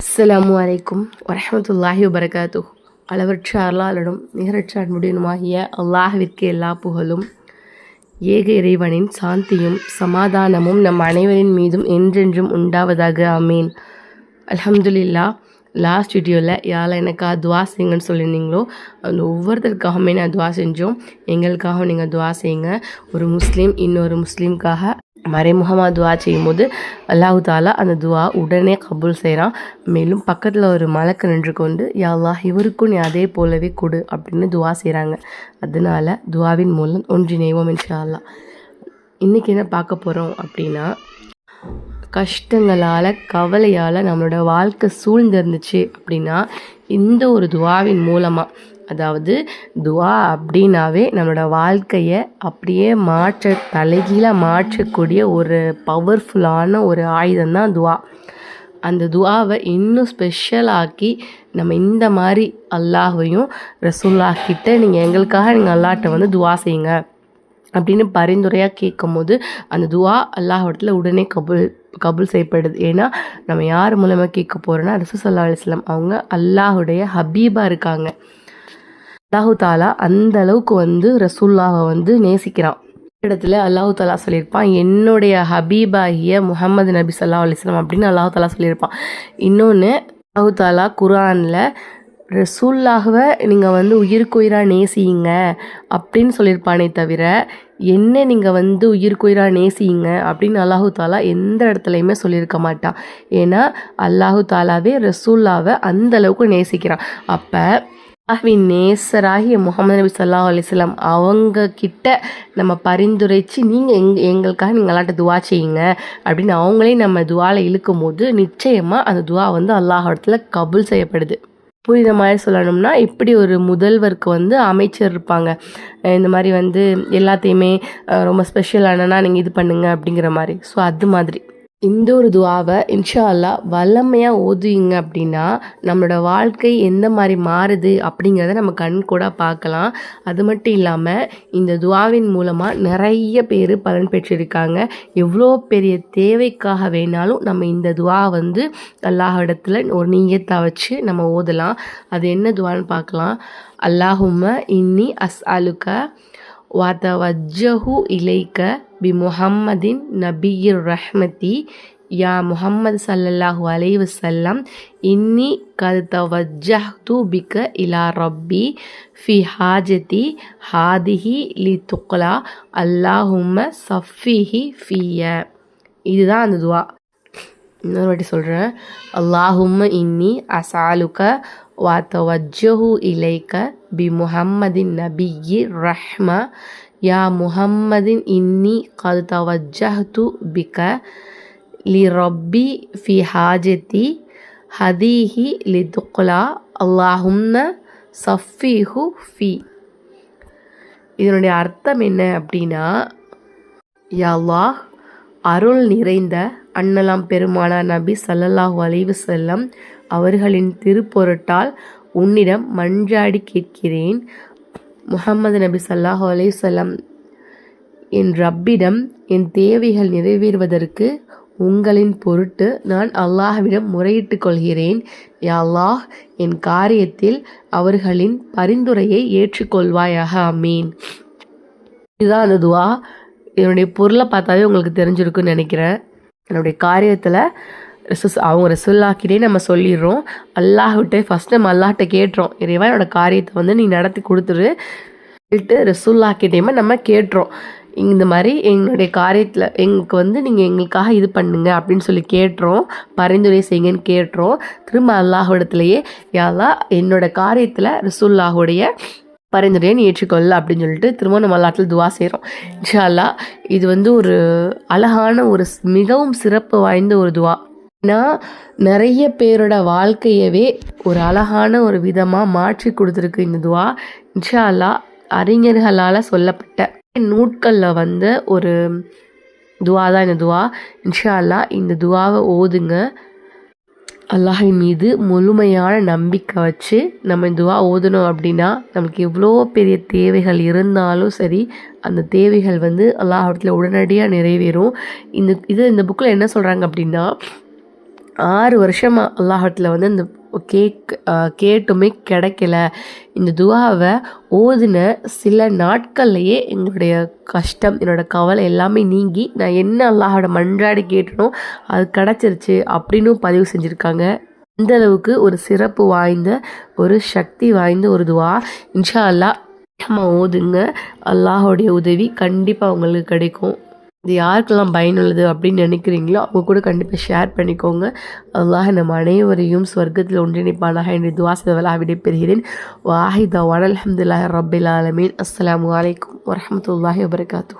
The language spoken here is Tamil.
அஸ்ஸலாமு அலைக்கும் வரமத்துல்லாஹி வபரகாத்து அளவற்ற அருளாளனும் நிகரற்ற அன்புடனுமாகிய அல்லாஹிற்கு எல்லா புகழும் ஏக இறைவனின் சாந்தியும் சமாதானமும் நம் அனைவரின் மீதும் என்றென்றும் உண்டாவதாக அமீன் அல்ஹம்துலில்லா லாஸ்ட் வீடியோவில் யாரில் எனக்காக துவா செய்யுங்கன்னு சொல்லியிருந்தீங்களோ அந்த ஒவ்வொருத்தருக்காகவுமே நான் துவா செஞ்சோம். எங்களுக்காகவும் நீங்கள் துவா செய்யுங்க. ஒரு முஸ்லீம் இன்னொரு முஸ்லீம்காக மறைமுகமாக துவா செய்யும்போது அல்லாஹு தாலா அந்த துவா உடனே கபூல் செய்கிறான் மேலும் பக்கத்தில் ஒரு மலக்கு நின்று கொண்டு யா இவருக்கும் நீ அதே போலவே கொடு அப்படின்னு துவா செய்கிறாங்க அதனால துவாவின் மூலம் ஒன்றிணைவோம் இன்ஷா இன்றைக்கி என்ன பார்க்க போகிறோம் அப்படின்னா கஷ்டங்களால் கவலையால் நம்மளோட வாழ்க்கை சூழ்ந்திருந்துச்சு அப்படின்னா இந்த ஒரு துவாவின் மூலமாக அதாவது துவா அப்படின்னாவே நம்மளோட வாழ்க்கையை அப்படியே மாற்ற தலைகீழாக மாற்றக்கூடிய ஒரு பவர்ஃபுல்லான ஒரு ஆயுதம் தான் துவா. அந்த துவாவை இன்னும் ஸ்பெஷலாக்கி நம்ம இந்த மாதிரி அல்லாஹையும் ரசூல்லாக்கிட்ட நீங்கள் எங்களுக்காக நீங்கள் அல்லாட்ட வந்து துவா செய்யுங்க அப்படின்னு பரிந்துரையாக கேட்கும் போது அந்த துவா அல்லாஹிடத்தில் உடனே கபுல் கபுல் செய்யப்படுது. ஏன்னா நம்ம யார் மூலமாக கேட்க போகிறோன்னா ரசூசல்லா அலிஸ்லாம் அவங்க அல்லாஹுடைய ஹபீபாக இருக்காங்க. அல்லாஹு தாலா அந்த அளவுக்கு வந்து ரசூல்லாவை வந்து நேசிக்கிறான். இடத்துல அல்லாஹு தாலா சொல்லியிருப்பான் என்னுடைய ஹபீபாகிய முகமது நபி சல்லா அலிஸ்லாம் அப்படின்னு அல்லாஹு தாலா சொல்லியிருப்பான். இன்னொன்று அல்லாஹு தாலா குரானில் ரசூல்லாகவை நீங்கள் வந்து உயிருக்குயிராக நேசியுங்க அப்படின்னு சொல்லியிருப்பானே தவிர என்ன நீங்கள் வந்து உயிருக்குயிராக நேசியுங்க அப்படின்னு அல்லாஹு தாலா எந்த இடத்துலையுமே சொல்லியிருக்க மாட்டான். ஏன்னா அல்லாஹு தாலாவே ரசூல்லாவை அந்த அளவுக்கு நேசிக்கிறான். அப்போ அல்லாஹ்வின் நேசராகிய முகமது நபி சொல்லா அலிஸ்லாம் அவங்க கிட்ட நம்ம பரிந்துரைச்சு நீங்கள் எங் எங்களுக்காக நீங்கள் துவா செய்யுங்க. அப்படின்னு அவங்களே நம்ம துவாவில் இழுக்கும் போது நிச்சயமாக அந்த துவா வந்து அல்லாஹ் கபுல் செய்யப்படுது. புரித மாதிரி சொல்லணும்னா இப்படி ஒரு முதல்வருக்கு வந்து அமைச்சர் இருப்பாங்க. இந்த மாதிரி வந்து எல்லாத்தையுமே ரொம்ப ஸ்பெஷலானனா நீங்கள் இது பண்ணுங்க அப்படிங்கிற மாதிரி. ஸோ அது மாதிரி. இந்த ஒரு துவாவை இன்ஷா அல்லா வல்லமையாக ஓதுவீங்க அப்படின்னா நம்மளோட வாழ்க்கை எந்த மாதிரி மாறுது அப்படிங்கிறத நம்ம கண் கூட பார்க்கலாம். அது மட்டும் இல்லாமல் இந்த துவாவின் மூலமாக நிறைய பேர் பலன் பெற்றிருக்காங்க. எவ்வளோ பெரிய தேவைக்காக வேணாலும் நம்ம இந்த துவா வந்து அல்லாஹிடத்தில் ஒரு நீயத்தை வச்சு நம்ம ஓதலாம். அது என்ன துவான்னு பார்க்கலாம். அல்லாஹும்ம இன்னி அஸ் அலுக்க வாத்த வஜ்ஜஹு இலைக்க பி முஹம்மதின் நபியிர் ரஹ்மதி. யா முஹம்மது சல்லல்லாஹு அலைவு சல்லம் இன்னி கது தவஜ்ஜஹ்து தூபிக்க இலா ரப்பி ஃபி ஹாஜதி ஹாதிஹி லி துக்லா அல்லாஹும்ம சஃபிஹி ஃபிய. இதுதான் அந்த துவா. இன்னொரு வாட்டி சொல்கிறேன் அல்லாஹும்ம இன்னி அசாலுக்க வாத்தவஜ்ஜஹு இலைக்க பி முஹம்மதின் நபியி ரஹ்ம யா முஹம்மதின் இன்னி கது பிக லி ரப்பி ஃபி ஹாஜத்தி ஹதீஹி லி துக்லா அல்லாஹும்ன சஃபிஹு ஃபி இதனுடைய அர்த்தம் என்ன அப்படின்னா யா அருள் நிறைந்த அன்னலாம் பெருமானார் நபி சல்லல்லாஹு அலைவு செல்லம் அவர்களின் திருப்பொருட்டால் உன்னிடம் மன்றாடி கேட்கிறேன் முகமது நபி சல்லாஹ் அலைவல்லம் என் ரப்பிடம் என் தேவைகள் நிறைவேறுவதற்கு உங்களின் பொருட்டு நான் அல்லாஹ்விடம் முறையிட்டு கொள்கிறேன். அல்லாஹ் என் காரியத்தில் அவர்களின் பரிந்துரையை ஏற்றுக்கொள்வாயாக. அமீன் இதுதான் அந்த துவா. என்னுடைய பொருளை பார்த்தாவே உங்களுக்கு தெரிஞ்சிருக்குன்னு நினைக்கிறேன். என்னுடைய காரியத்தில் ரிசஸ் அவங்க ரிசல்லாக்கிட்டே நம்ம சொல்லிடுறோம். அல்லாஹ்கிட்ட ஃபஸ்ட் நம்ம அல்லாஹ்கிட்ட கேட்டுறோம். இறைவா என்னோட காரியத்தை வந்து நீ நடத்தி கொடுத்துரு. சொல்லிட்டு ரிசுல்லாக்கிட்டேயுமே நம்ம கேட்டுறோம். இந்த மாதிரி எங்களுடைய காரியத்தில் எங்களுக்கு வந்து நீங்கள் எங்களுக்காக இது பண்ணுங்க அப்படின்னு சொல்லி கேட்டுறோம். பரிந்துரை செய்யுங்கன்னு கேட்டுறோம். திரும்ப அல்லாஹுடத்துலேயே யாதா என்னோட காரியத்தில் ரிசுல்லாஹுடைய பரிந்துரையை நீ ஏற்றுக்கொள்ள அப்படின்னு சொல்லிட்டு திரும்ப நம்ம அல்லாட்டில் துவா செய்கிறோம் இன்ஷால்லா இது வந்து ஒரு அழகான ஒரு மிகவும் சிறப்பு வாய்ந்த ஒரு துவா. நான் நிறைய பேரோட வாழ்க்கையவே ஒரு அழகான ஒரு விதமாக மாற்றி கொடுத்துருக்கு இந்த துவா. இன்ஷா அல்லா அறிஞர்களால் சொல்லப்பட்ட நூட்களில் வந்த ஒரு துவா தான் இந்த துவா. இன்ஷா அல்லா இந்த துவாவை ஓதுங்க. அல்லாஹின் மீது முழுமையான நம்பிக்கை வச்சு நம்ம இந்த துவா ஓதணும் அப்படின்னா நமக்கு எவ்வளோ பெரிய தேவைகள் இருந்தாலும் சரி அந்த தேவைகள் வந்து அல்லாஹ் இடத்துல உடனடியாக நிறைவேறும். இந்த இது இந்த புக்கில் என்ன சொல்கிறாங்க அப்படின்னா ஆறு வருஷமாக அல்லாஹத்தில் வந்து இந்த கேக் கேட்டுமே கிடைக்கல. இந்த துவாவை ஓதின சில நாட்கள்லையே எங்களுடைய கஷ்டம் என்னோட கவலை எல்லாமே நீங்கி நான் என்ன அல்லாஹோட மன்றாடி கேட்டனோ அது கிடச்சிருச்சு அப்படின்னும் பதிவு செஞ்சுருக்காங்க. அந்தளவுக்கு ஒரு சிறப்பு வாய்ந்த ஒரு சக்தி வாய்ந்த ஒரு துவா. இன்ஷா அல்லா நம்ம ஓதுங்க. அல்லாஹோடைய உதவி கண்டிப்பாக உங்களுக்கு கிடைக்கும். இது யாருக்கெல்லாம் பயனுள்ளது அப்படின்னு நினைக்கிறீங்களோ அவங்க கூட கண்டிப்பாக ஷேர் பண்ணிக்கோங்க. அல்லாஹ் நம்ம அனைவரையும் ஸ்வர்க்கத்தில் ஒன்றிணைப்பானாக. என்று துவாசவலா விடைபெறுகிறேன். வாஹிதா வனல் அஹமதுல்லாஹ் ரபில் ஆலமீன். அஸ்லாம் வலைக்கம் வரமத்துல்லாஹி வபர்காத்தூ